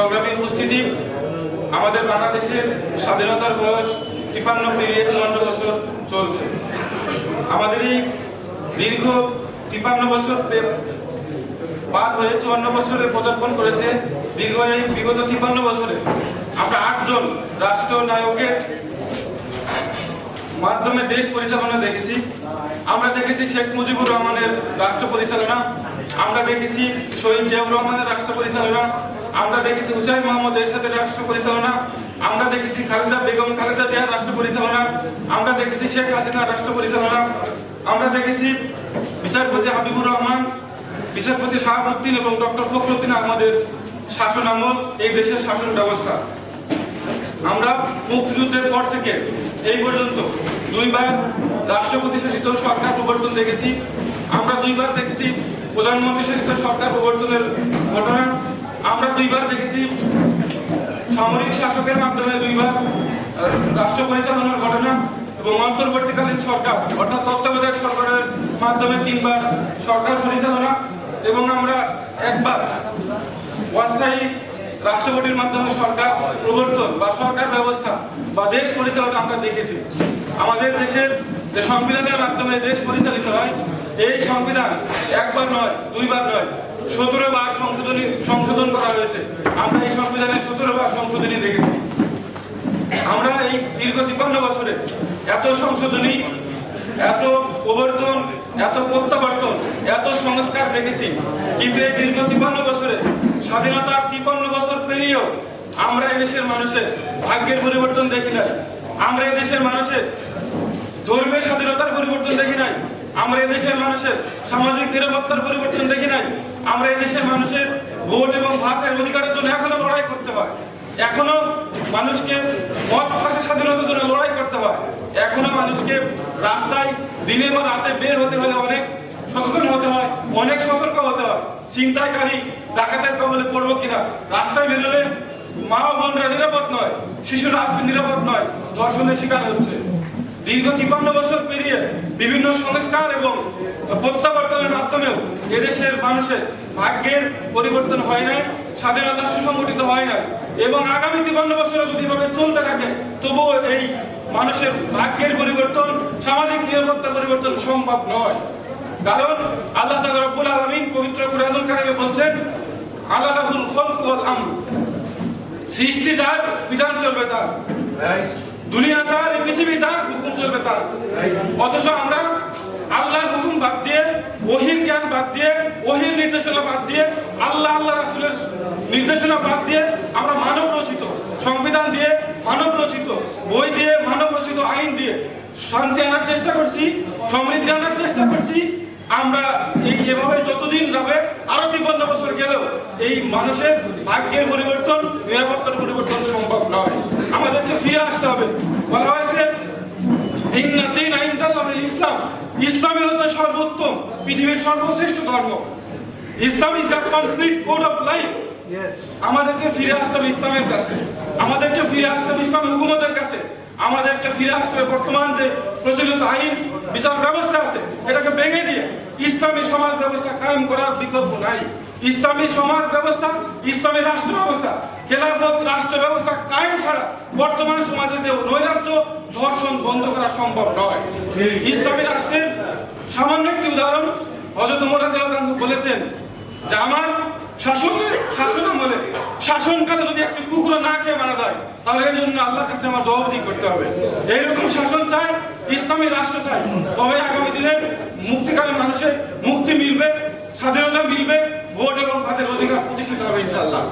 সংগ্রামী উপস্থিতি, আমাদের বাংলাদেশের স্বাধীনতার বয়স তিপান্ন পেরিয়ে চুয়ান্ন বছর চলছে। আমাদের এই দীর্ঘ তিপান্ন বছর পার হয়ে চুয়ান্ন বছরে পদার্পণ করেছে, দীর্ঘ এই বিগত তিপান্ন বছরে আমরা আটজন রাষ্ট্র নায়কের মাধ্যমে দেশ পরিচালনা দেখেছি। আমরা দেখেছি শেখ মুজিবুর রহমানের রাষ্ট্র পরিচালনা, আমরা দেখেছি শহীদ জিয়াউর রহমানের রাষ্ট্র পরিচালনা আমরা দেখেছি হুসাইন মোহাম্মদ এরশাদের রাষ্ট্র পরিচালনা, আমরা দেখেছি খালেদা বেগম, খালেদা জিয়ার রাষ্ট্র পরিচালনা, আমরা দেখেছি শেখ হাসিনা রাষ্ট্র পরিচালনা, আমরা দেখেছি বিচারপতি হাবিবুর রহমান, বিচারপতি শাহাবুদ্দিন এবং ডক্টর ফখরুদ্দিন আহমদের শাসন আমল এই দেশের শাসন ব্যবস্থা। আমরা মুক্তিযুদ্ধের পর থেকে এই পর্যন্ত দুইবার রাষ্ট্রপতি শাসিত সরকার প্রবর্তন দেখেছি। আমরা দুইবার দেখেছি প্রধানমন্ত্রী শাসিত সরকার প্রবর্তনের ঘটনা। আমরা দুইবার দেখেছি সামরিক শাসকের মাধ্যমে দুইবার রাষ্ট্র পরিচালনার ঘটনা এবং অন্তর্বর্তীকালীন সরকার, অর্থাৎ তত্ত্বাবধায়ক সরকারের মাধ্যমে তিনবার সরকার পরিচালনা এবং আমরা একবার অস্থায়ী রাষ্ট্রপতির মাধ্যমে সরকার প্রবর্তন বা সরকার ব্যবস্থা বা দেশ পরিচালনা আমরা দেখেছি। আমাদের দেশের যে সংবিধানের মাধ্যমে দেশ পরিচালিত হয়, এই সংবিধান একবার নয়, দুইবার নয়, সতেরো সংশোধনী করা হয়েছে। আমরা এই সংবিধানে সতেরো বার সংশোধনী দেখেছি। আমরা এই দীর্ঘ তিপ্পান্ন বছরে এত সংশোধনী, এত প্রবর্তন, এত প্রত্যাবর্তন, এত সংস্কার দেখেছি। কিন্তু এই দীর্ঘ তিপ্পান্ন বছরে স্বাধীনতার তিপ্পান্ন বছর পেরিয়েও আমরা দেশের মানুষের ভাগ্যের পরিবর্তন দেখি নাই। আমরা দেশের মানুষের ধর্মীয় স্বাধীনতার পরিবর্তন দেখি নাই। আমরা দেশের মানুষের সামাজিক নিরাপত্তার পরিবর্তন দেখি নাই। আমরা দেশের মানুষের ভোট এবং ভাতের অধিকারের জন্য এখনও লড়াই করতে হয়। এখনও মানুষকে মত স্বাধীনতার জন্য লড়াই করতে হয়। এখনও মানুষকে রাস্তায় দিনে বা রাতে বের হতে হলে অনেক সচেতন হতে হয়, অনেক সতর্ক হতে হয়। চিন্তাকারী ডাকাতের কবলে পড়ব কিনা? রাস্তায় বেরোলে মা বোনরা নিরাপদ নয়, শিশুরা আজকে নিরাপদ নয়, ধর্ষণের শিকার হচ্ছে। দীর্ঘ তিপ্পান্ন বছর পেরিয়ে বিভিন্ন সংস্কার এবং প্রত্যাবর্তনের মাধ্যমেও এদেশের মানুষের ভাগ্যের পরিবর্তন হয় নাই, স্বাধীনতা সুসংগঠিত হয় নাই এবং আগামী তিপ্পান্ন বছরে যদি এভাবে চলতে থাকে, তবুও এই মানুষের ভাগ্যের পরিবর্তন, সামাজিক নিরাপত্তার পরিবর্তন সম্ভব নয়। কারণ আল্লাহ রব্বুল আলামিন পবিত্র কুরআনুল কারিমে বলছেন আল্লাহুল খলক ওয়াল সৃষ্টি যার, বিধান চলবে তার। দুনিয়া তার পৃথিবী তার হুকুম চলবে তার। অথচ আমরা আল্লাহর হুকুম বাদ দিয়ে, ওহির জ্ঞান বাদ দিয়ে, ওহির নির্দেশনা বাদ দিয়ে, আল্লাহ আল্লাহ রাসূলের নির্দেশনা বাদ দিয়ে আমরা মানব রচিত, সংবিধান দিয়ে মানব রচিত, বই দিয়ে মানব রচিত, আইন দিয়ে শান্তি আনার চেষ্টা করছি, সমৃদ্ধি আনার চেষ্টা করছি। আমরা এই এভাবে যতদিন যাবে আরও তিপ্পান্ন বছর গেলেও এই মানুষের ভাগ্যের পরিবর্তন নিরাপত্তার পরিবর্তন সম্ভব নয়। আমাদেরকে ফিরে আসতে হবে। বলা হয়েছে ইসলাম। ইসলামই হচ্ছে সর্বোত্তম পৃথিবীর সর্বশ্রেষ্ঠ ধর্ম। Islam is the complete code of life আমাদেরকে ফিরে আসতে হবে ইসলামের কাছে। আমাদেরকে ফিরে আসতে হবে ইসলামী হুকুমতের কাছে। আমাদেরকে ফিরে আসতে হবে বর্তমান যে প্রচলিত আইন বিচার ব্যবস্থা আছে এটাকে ভেঙে দিয়ে ইসলামী সমাজ ব্যবস্থা কায়েম করার বিকল্প নাই। ইসলামী সমাজ ব্যবস্থা, ইসলামী রাষ্ট্র ব্যবস্থা, খেলাফত রাষ্ট্র ব্যবস্থা কায়েম ছাড়া বর্তমান সমাজে যে নৈরাজ্য, ধর্ষণ বন্ধ করা সম্ভব নয়। ইসলামী রাষ্ট্রের সামান্য একটি উদাহরণ হজরত উমর বলেছেন যে আমার শাসনের, শাসন আমলে শাসনকালে যদি একটি কুকুর না খেয়ে মারা যায়, তাহলে এর জন্য আল্লাহর কাছে আমার জবাবদিহি করতে হবে। এইরকম শাসন চাই ইসলামী রাষ্ট্র চাই তবে আগামী দিনে মুক্তিকামী মানুষের মুক্তি মিলবে, স্বাধীনতা মিলবে ভোট এবং ভাতের অধিকার প্রতিষ্ঠিত হবে ইনশাআল্লাহ।